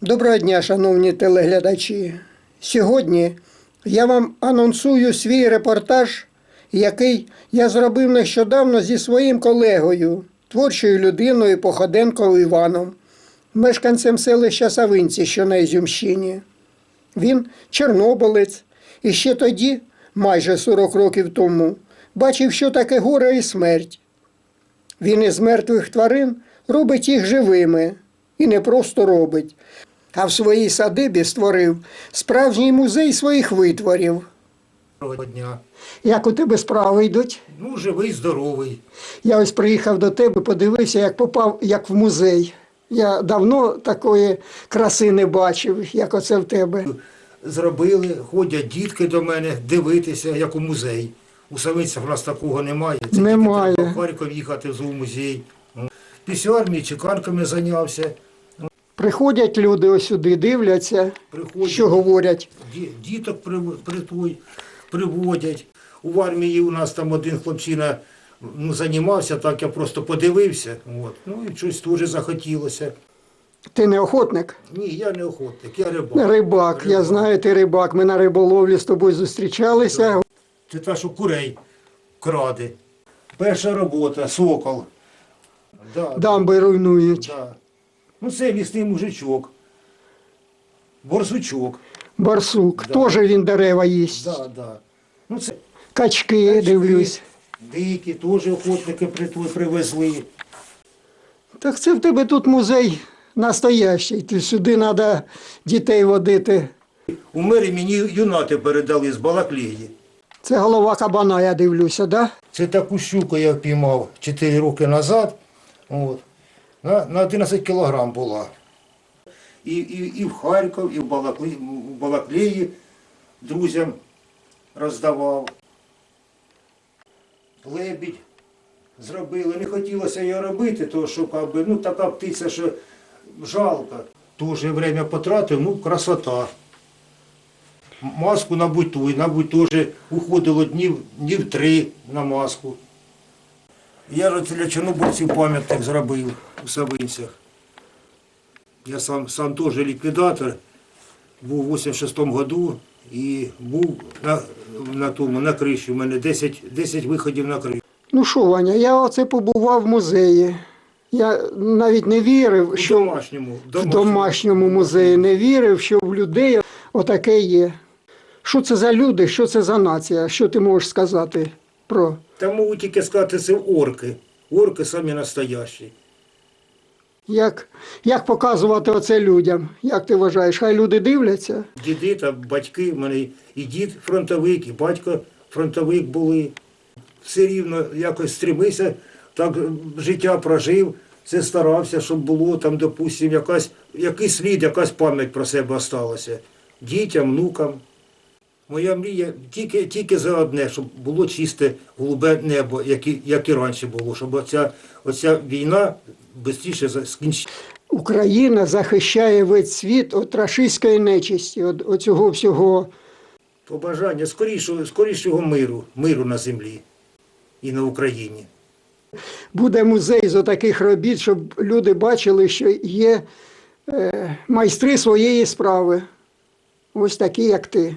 Доброго дня, шановні телеглядачі. Сьогодні я вам анонсую свій репортаж, який я зробив нещодавно зі своїм колегою, творчою людиною Походенко Іваном, мешканцем селища Савинці, що на Ізюмщині. Він чорнобилець, і ще тоді, майже 40 років тому, бачив, що таке горе і смерть. Він із мертвих тварин робить їх живими і не просто робить, а в своїй садибі створив справжній музей своїх витворів. Доброго дня. Як у тебе справи йдуть? Ну, живий, здоровий. Я ось приїхав до тебе, подивився, як попав як в музей. Я давно такої краси не бачив, як оце в тебе. Зробили, ходять дітки до мене дивитися, як у музей. У Савинцях у нас такого немає. Це Немає. тільки треба в Харків їхати в зоомузей. Після армії чеканками зайнявся. Приходять люди ось сюди, дивляться, Приходять, що говорять. ді- діток прив- притуй- приводять. У армії у нас там один хлопчина ну, займався, так я просто подивився. От. Ну і щось дуже захотілося. Ти не охотник? Ні, я не охотник, я рибак. Рибак, я знаю, ти рибак. Ми на риболовлі з тобою зустрічалися. Це та, що курей краде. Перша робота, сокол. Да, Дамби руйнують. да. Ну це лісний мужичок. Борсучок. Барсук, Да. теж він дерева їсть. Да, да. Ну це Качки, качки, дивлюсь. Дикі, теж охотники при- привезли. Так це в тебе тут музей настоящий. Ти сюди треба дітей водити. У мері мені юнати передали з Балаклеї. Це голова кабана, я дивлюся, да? Це таку щуку я впіймав 4 роки назад. От. На, на 11 кілограм була. І, і, і в Харків, і в Балаклеї, в Балаклеї друзям роздавав. Лебідь зробили. Не хотілося його робити, тому що якби, ну, така птиця, що жалко. Тоже время потратив, ну, красота. Маску, мабуть, той, мабуть, теж уходило днів, днів три на маску. Я ж для чорнобильців пам'ятник зробив у Савинцях. Я сам, сам теж ліквідатор, був у 86-му году і був на, на тому, на криші. У мене 10, 10 виходів на кришу. Ну що, Ваня, я оце побував в музеї. Я навіть не вірив, У що домашньому, в домашньому музеї не вірив, що в людей отаке є. Що це за люди, що це за нація? Що ти можеш сказати про Та можу тільки сказати, це орки. Орки самі настоящі. як, як показувати оце людям? Як ти вважаєш, хай люди дивляться? Діди та батьки, в мене і дід фронтовик, і батько фронтовик були. Все рівно якось стремився, так життя прожив, це старався, щоб було там, допустим, якась, якийсь слід, якась пам'ять про себе осталася. Дітям, внукам. Моя мрія тільки, тільки за одне, щоб було чисте голубе небо, як і, як і раніше було, щоб оця, оця війна швидше скінчилася. Україна захищає весь світ від рашистської нечисті, від оцього всього. Побажання скорішого, скорішого миру, миру на землі і на Україні. Буде музей з отаких робіт, щоб люди бачили, що є е, майстри своєї справи. Ось такі, як ти.